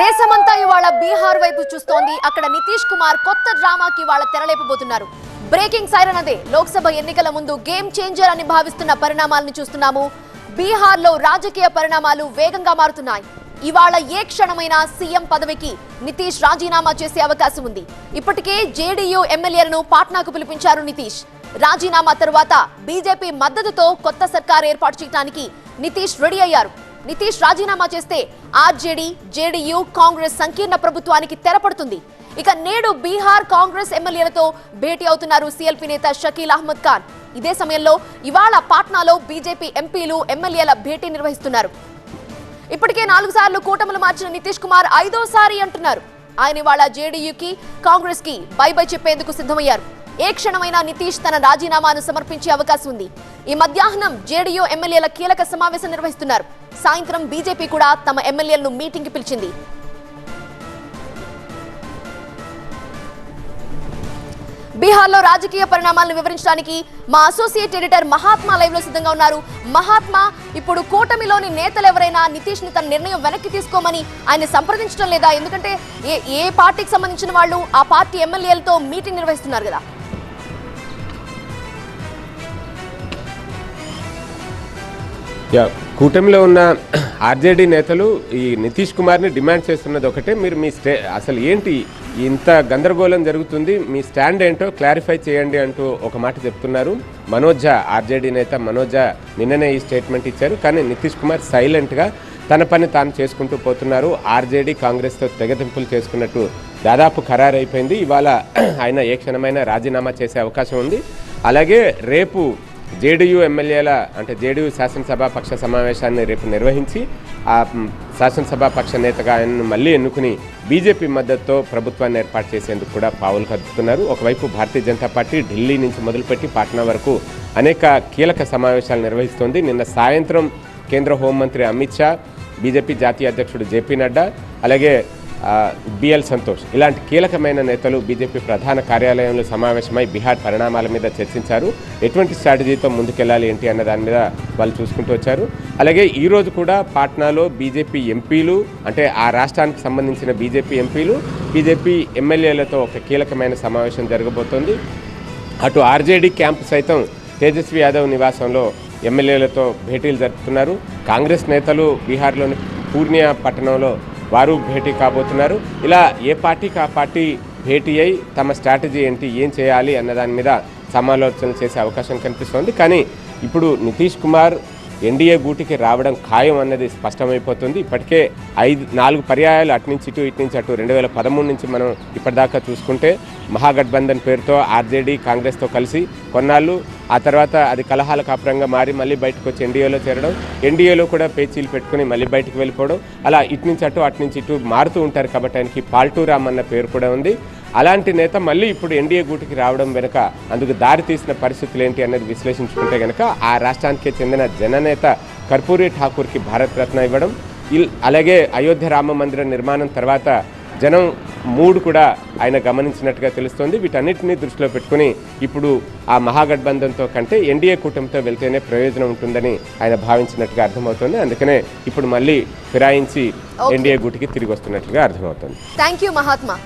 దేశమంతా ఇవాళ బీహార్ వైపు చూస్తోంది. అక్కడ నితీష్ కుమార్ కొత్త డ్రామాకి ఇవాళ తెరలేపబోతున్నారు. బ్రేకింగ్ సైరన్ అదే. లోక్సభ ఎన్నికల ముందు గేమ్ చేంజర్ అని భావిస్తున్న పరిణామాలను చూస్తున్నాము. బీహార్లో రాజకీయ పరిణామాలు వేగంగా మారుతున్నాయి. ఇవాళ ఏ క్షణమైనా సీఎం పదవికి నితీష్ రాజీనామా చేసే అవకాశం ఉంది. ఇప్పటికే జేడీయూ ఎమ్మెల్యేలను పాట్నాకు పిలిపించారు నితీష్. రాజీనామా తర్వాత బీజేపీ మద్దతుతో కొత్త సర్కార్ ఏర్పాటు చేయడానికి నితీష్ రెడీ అయ్యారు. నితీష్ రాజీనామా చేస్తే ఆర్జేడీ జేడీయూ కాంగ్రెస్ సంకీర్ణ ప్రభుత్వానికి తెరపడుతుంది. ఇక నేడు బీహార్ కాంగ్రెస్ ఎమ్మెల్యేలతో భేటీ అవుతున్నారు సీఎల్పీ నేత షకీల్ అహ్మద్ ఖాన్. ఇదే సమయంలో ఇవాళ పాట్నాలో బీజేపీ ఎంపీలు ఎమ్మెల్యేల భేటీ నిర్వహిస్తున్నారు. ఇప్పటికే నాలుగు సార్లు కూటములు మార్చిన నితీష్ కుమార్ ఐదోసారి అంటున్నారు. ఆయన ఇవాళ జేడీయూకి కాంగ్రెస్కి బై బై చెప్పేందుకు సిద్ధమయ్యారు. ఏ క్షణమైనా నితీష్ తన రాజీనామాను సమర్పించే అవకాశం ఉంది. ఈ మధ్యాహ్నం జేడీయూ ఎమ్మెల్యేల కీలక సమావేశం నిర్వహిస్తున్నారు. సాయంత్రం బీజేపీ కూడా తమ ఎమ్మెల్యేలను మీటింగ్కి పిలిచింది. బీహార్లో రాజకీయ పరిణామాలను వివరించడానికి మా అసోసియేట్ ఎడిటర్ మహాత్మా లైవ్లో సిద్ధంగా ఉన్నారు. మహాత్మా ఇప్పుడు కూటమిలోని నేతలు ఎవరైనా నితీష్ని తన నిర్ణయం వెనక్కి తీసుకోమని ఆయన సంప్రదించడం లేదా? ఎందుకంటే ఏ ఏ పార్టీకి సంబంధించిన వాళ్ళు ఆ పార్టీ ఎమ్మెల్యేలతో మీటింగ్ నిర్వహిస్తున్నారు కదా. కూటమిలో ఉన్న ఆర్జేడీ నేతలు ఈ నితీష్ కుమార్ని డిమాండ్ చేస్తున్నది ఒకటే. మీరు మీ స్టే అసలు ఏంటి ఇంత గందరగోళం జరుగుతుంది? మీ స్టాండ్ ఏంటో క్లారిఫై చేయండి అంటూ ఒక మాట చెప్తున్నారు. మనోజ ఆర్జేడీ నేత మనోజ నిన్ననే ఈ స్టేట్మెంట్ ఇచ్చారు. కానీ నితీష్ కుమార్ సైలెంట్గా తన పని తాను చేసుకుంటూ పోతున్నారు. ఆర్జేడీ కాంగ్రెస్తో తెగతింపులు చేసుకున్నట్టు దాదాపు ఖరారైపోయింది. ఇవాళ ఆయన ఏ క్షణమైనా రాజీనామా చేసే అవకాశం ఉంది. అలాగే రేపు జేడీయూ ఎమ్మెల్యేల అంటే జేడీయూ శాసనసభ పక్ష సమావేశాన్ని రేపు నిర్వహించి ఆ శాసనసభ పక్ష నేతగా ఆయనను మళ్ళీ ఎన్నుకుని బీజేపీ మద్దతుతో ప్రభుత్వాన్ని ఏర్పాటు చేసేందుకు కూడా పావులు కదుపుతున్నారు. ఒకవైపు భారతీయ జనతా పార్టీ ఢిల్లీ నుంచి మొదలుపెట్టి పాట్నా వరకు అనేక కీలక సమావేశాలు నిర్వహిస్తోంది. నిన్న సాయంత్రం కేంద్ర హోంమంత్రి అమిత్ షా బీజేపీ జాతీయ అధ్యక్షుడు జేపీ నడ్డా అలాగే బిఎల్ సంతోష్. ఇలాంటి కీలకమైన నేతలు బీజేపీ ప్రధాన కార్యాలయంలో సమావేశమై బీహార్ పరిణామాల మీద చర్చించారు. ఎటువంటి స్ట్రాటజీతో ముందుకెళ్ళాలి ఏంటి అన్న దాని మీద వాళ్ళు చూసుకుంటూ వచ్చారు. అలాగే ఈరోజు కూడా పాట్నాలో బీజేపీ ఎంపీలు అంటే ఆ రాష్ట్రానికి సంబంధించిన బీజేపీ ఎంపీలు బీజేపీ ఎమ్మెల్యేలతో ఒక కీలకమైన సమావేశం జరగబోతోంది. అటు ఆర్జేడీ క్యాంప్ సైతం తేజస్వి యాదవ్ నివాసంలో ఎమ్మెల్యేలతో భేటీలు జరుపుతున్నారు. కాంగ్రెస్ నేతలు బీహార్లోని పూర్ణియా పట్టణంలో వారు భేటీ కాబోతున్నారు. ఇలా ఏ పార్టీకి ఆ పార్టీ భేటీ అయి తమ స్ట్రాటజీ ఏంటి ఏం చేయాలి అన్న దాని మీద సమాలోచనలు చేసే అవకాశం కనిపిస్తోంది. కానీ ఇప్పుడు నితీష్ కుమార్ ఎన్డీఏ గూటికి రావడం ఖాయం అన్నది స్పష్టమైపోతుంది. ఇప్పటికే ఐదు నాలుగు పర్యాయాలు అటు నుంచి ఇటు ఇటు నుంచి అటు రెండు వేల పదమూడు నుంచి మనం ఇప్పటిదాకా చూసుకుంటే మహాగఠబంధన్ పేరుతో ఆర్జేడీ కాంగ్రెస్తో కలిసి కొన్నాళ్ళు ఆ తర్వాత అది కలహాల కాపురంగా మారి మళ్ళీ బయటకు వచ్చి ఎన్డీఏలో చేరడం ఎన్డీఏలో కూడా పేచీలు పెట్టుకుని మళ్ళీ బయటకు వెళ్ళిపోవడం అలా ఇటు నుంచి అటు అటు నుంచి ఇటు మారుతూ ఉంటారు కాబట్టి ఆయనకి పాల్టూరామ్ అన్న పేరు కూడా ఉంది. అలాంటి నేత మళ్ళీ ఇప్పుడు ఎన్డీఏ గూటికి రావడం వెనుక అందుకు దారి తీసిన పరిస్థితులు ఏంటి అనేది విశ్లేషించుకుంటే గనక ఆ రాష్ట్రానికి చెందిన జననేత కర్పూరి ఠాకూర్కి భారత్ రత్న ఇవ్వడం ఇల్- అలాగే అయోధ్య రామ మందిర నిర్మాణం తర్వాత జనం మూడు కూడా ఆయన గమనించినట్టుగా తెలుస్తోంది. వీటన్నిటిని దృష్టిలో పెట్టుకుని ఇప్పుడు ఆ మహాగఠబంధన్తో కంటే ఎన్డీఏ కూటమితో వెళ్తేనే ప్రయోజనం ఉంటుందని ఆయన భావించినట్టుగా అర్థమవుతుంది. అందుకనే ఇప్పుడు మళ్ళీ ఫిరాయించి. ఎన్డీఏ గూటికి తిరిగి వస్తున్నట్టుగా అర్థమవుతుంది. Thank you Mahatma.